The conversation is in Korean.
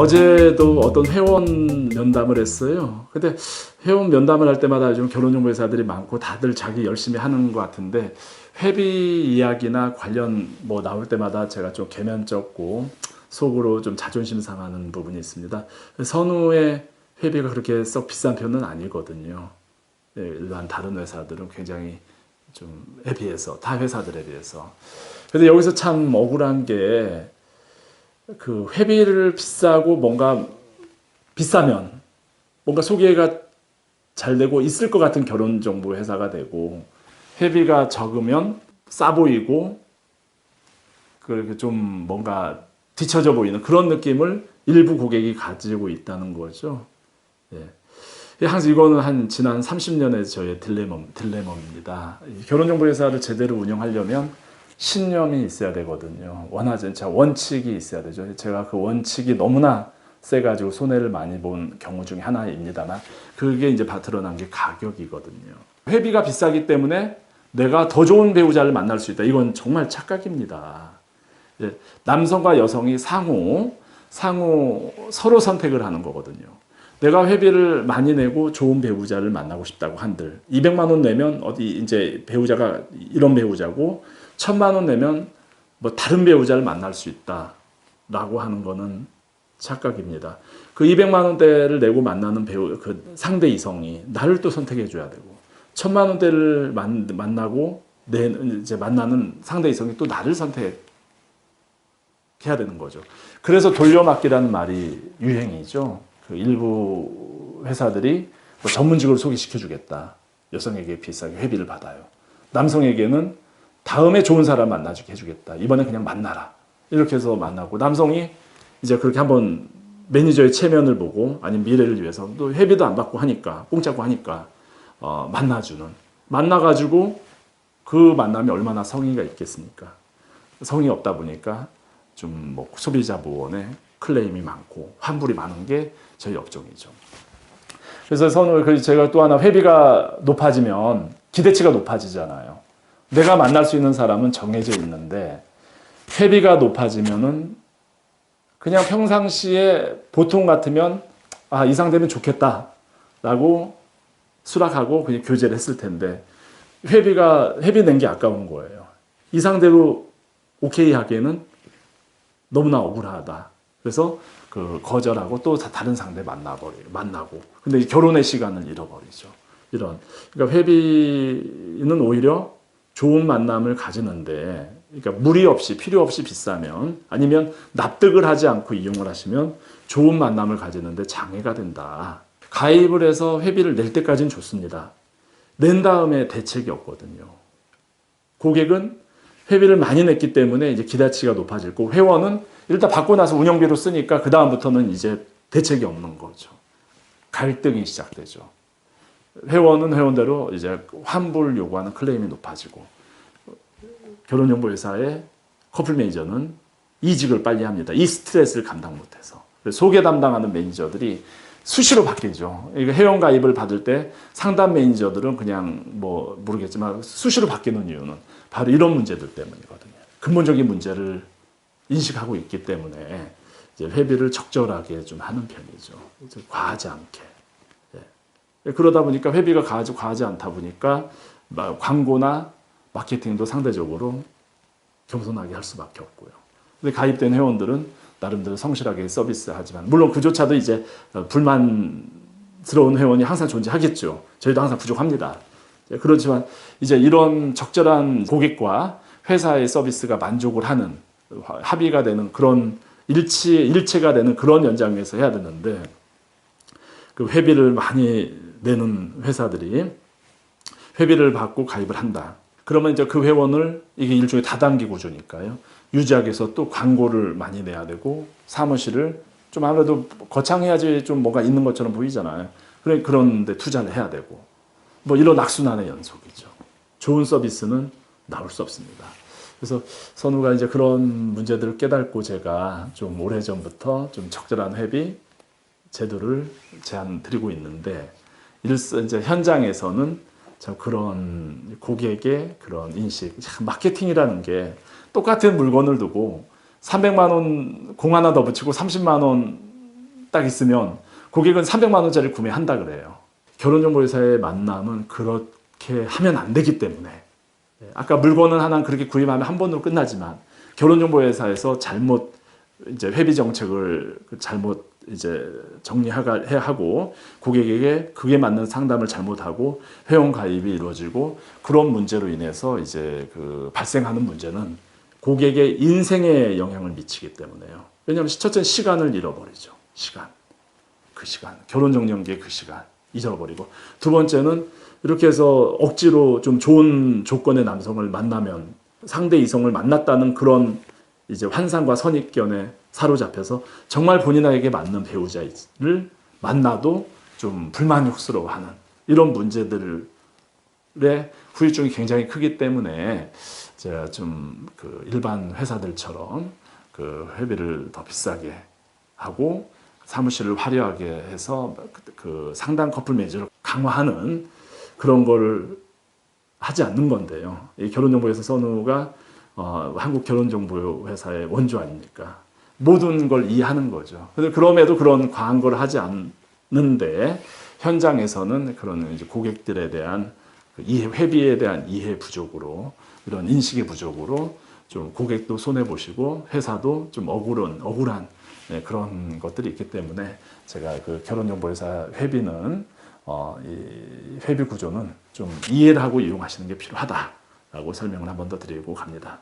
어제도 어떤 회원 면담을 했어요. 근데 회원 면담을 할 때마다 요즘 결혼정보회사들이 많고 다들 자기 열심히 하는 것 같은데 회비 이야기나 관련 뭐 나올 때마다 제가 좀 개면쩍고 속으로 좀 자존심 상하는 부분이 있습니다. 선우의 회비가 그렇게 썩 비싼 편은 아니거든요. 예, 일반 다른 회사들은 굉장히 좀에 비해서 타 회사들에 비해서. 근데 여기서 참 억울한 게 그 회비를 비싸고 뭔가 비싸면 뭔가 소개가 잘 되고 있을 것 같은 결혼 정보 회사가 되고 회비가 적으면 싸 보이고 그렇게 좀 뭔가 뒤처져 보이는 그런 느낌을 일부 고객이 가지고 있다는 거죠. 예. 항상 이거는 한 지난 30년의 저의 딜레마, 딜레마입니다. 이 결혼정보회사를 제대로 운영하려면 신념이 있어야 되거든요. 원하지 자 원칙이 있어야 되죠. 제가 그 원칙이 너무나 세가지고 손해를 많이 본 경우 중에 하나입니다만 그게 이제 바트러난 게 가격이거든요. 회비가 비싸기 때문에 내가 더 좋은 배우자를 만날 수 있다. 이건 정말 착각입니다. 예, 남성과 여성이 상호 상호 서로 선택을 하는 거거든요. 내가 회비를 많이 내고 좋은 배우자를 만나고 싶다고 한들 200만 원 내면 어디 이제 배우자가 이런 배우자고 1000만 원 내면 뭐 다른 배우자를 만날 수 있다라고 하는 거는 착각입니다. 그 200만 원대를 내고 만나는 배우 그 상대 이성이 나를 또 선택해 줘야 되고 1000만 원대를 만, 만나고 내 이제 만나는 상대 이성이 또 나를 선택해야 되는 거죠. 그래서 돌려막기라는 말이 유행이죠. 그 일부 회사들이 뭐 전문직으로 소개시켜 주겠다. 여성에게 비싸게 회비를 받아요. 남성에게는 다음에 좋은 사람 만나주게 해주겠다. 이번엔 그냥 만나라. 이렇게 해서 만나고 남성이 이제 그렇게 한번 매니저의 체면을 보고 아니면 미래를 위해서 또 회비도 안 받고 하니까 공짜고 하니까 어, 만나주는 만나가지고 그 만남이 얼마나 성의가 있겠습니까? 성의 없다 보니까 좀 뭐 소비자 보호원에 클레임이 많고 환불이 많은 게 저희 업종이죠. 그래서 선을 그 제가 또 하나 회비가 높아지면 기대치가 높아지잖아요. 내가 만날 수 있는 사람은 정해져 있는데 회비가 높아지면은 그냥 평상시에 보통 같으면 아 이상 되면 좋겠다 라고 수락하고 그냥 교제를 했을 텐데 회비가 회비 낸 게 아까운 거예요. 이 상대로 오케이 하기에는 너무나 억울하다. 그래서 그 거절하고 또 다른 상대 만나버리 만나고 근데 결혼의 시간을 잃어버리죠. 이런 그러니까 회비는 오히려 좋은 만남을 가지는데 그러니까 무리 없이 필요 없이 비싸면 아니면 납득을 하지 않고 이용을 하시면 좋은 만남을 가지는데 장애가 된다. 가입을 해서 회비를 낼 때까지는 좋습니다. 낸 다음에 대책이 없거든요. 고객은 회비를 많이 냈기 때문에 이제 기대치가 높아질 거고 회원은 일단 받고 나서 운영비로 쓰니까 그 다음부터는 이제 대책이 없는 거죠. 갈등이 시작되죠. 회원은 회원대로 이제 환불 요구하는 클레임이 높아지고 결혼정보회사의 커플 매니저는 이직을 빨리 합니다. 이 스트레스를 감당 못해서 소개 담당하는 매니저들이 수시로 바뀌죠. 회원 가입을 받을 때 상담 매니저들은 그냥 뭐 모르겠지만 수시로 바뀌는 이유는 바로 이런 문제들 때문이거든요. 근본적인 문제를 인식하고 있기 때문에 회비를 적절하게 좀 하는 편이죠. 과하지 않게. 예. 그러다 보니까 회비가 과하지, 과하지 않다 보니까 광고나 마케팅도 상대적으로 겸손하게 할 수밖에 없고요. 근데 가입된 회원들은 나름대로 성실하게 서비스하지만 물론 그조차도 이제 불만스러운 회원이 항상 존재하겠죠. 저희도 항상 부족합니다. 예, 그렇지만 이제 이런 적절한 고객과 회사의 서비스가 만족을 하는 합의가 되는 그런 일치 일체가 되는 그런 연장에서 해야 되는데 그 회비를 많이 내는 회사들이 회비를 받고 가입을 한다. 그러면 이제 그 회원을 이게 일종의 다단계 구조니까요. 유지하기 위해서 또 광고를 많이 내야 되고 사무실을 좀 아무래도 거창해야지 좀 뭐가 있는 것처럼 보이잖아요. 그래 그런데 투자를 해야 되고 뭐 이런 악순환의 연속이죠. 좋은 서비스는 나올 수 없습니다. 그래서 선우가 이제 그런 문제들을 깨닫고 제가 좀 오래 전부터 좀 적절한 회비 제도를 제안 드리고 있는데 일선 이제 현장에서는 참 그런 고객의 그런 인식, 참 마케팅이라는 게 똑같은 물건을 두고 300만 원 공 하나 더 붙이고 30만 원 딱 있으면 고객은 300만 원짜리 구매한다 그래요. 결혼정보회사의 만남은 그렇게 하면 안 되기 때문에 예, 아까 물건은 하나 그렇게 구입하면 한 번으로 끝나지만 결혼정보회사에서 잘못 이제 회비 정책을 그 잘못 이제 정리해야 하고 고객에게 그게 맞는 상담을 잘못하고 회원 가입이 이루어지고 그런 문제로 인해서 이제 그 발생하는 문제는 고객의 인생에 영향을 미치기 때문에요. 왜냐하면 첫째 시간을 잃어버리죠. 시간. 그 시간. 결혼 정년기의 그 시간 잊어버리고 두 번째는 이렇게 해서 억지로 좀 좋은 조건의 남성을 만나면 상대 이성을 만났다는 그런 이제 환상과 선입견에 사로잡혀서 정말 본인에게 맞는 배우자를 만나도 좀 불만족스러워하는 이런 문제들의 후유증이 굉장히 크기 때문에 제가 좀 그 일반 회사들처럼 그 회비를 더 비싸게 하고 사무실을 화려하게 해서 그 상당 커플 매니저를 강화하는 그런 걸 하지 않는 건데요. 이 결혼정보회사 선우가 어, 한국 결혼정보회사의 원조 아닙니까? 모든 걸 이해하는 거죠. 근데 그럼에도 그런 과한 걸 하지 않는데 현장에서는 그런 이제 고객들에 대한 그 이해 회비에 대한 이해 부족으로 이런 인식의 부족으로 좀 고객도 손해 보시고 회사도 좀 억울한 억울한 네, 그런 것들이 있기 때문에 제가 그 결혼정보회사 회비는 어, 이 회비 구조는 좀 이해를 하고 이용하시는 게 필요하다 라고 설명을 한 번 더 드리고 갑니다.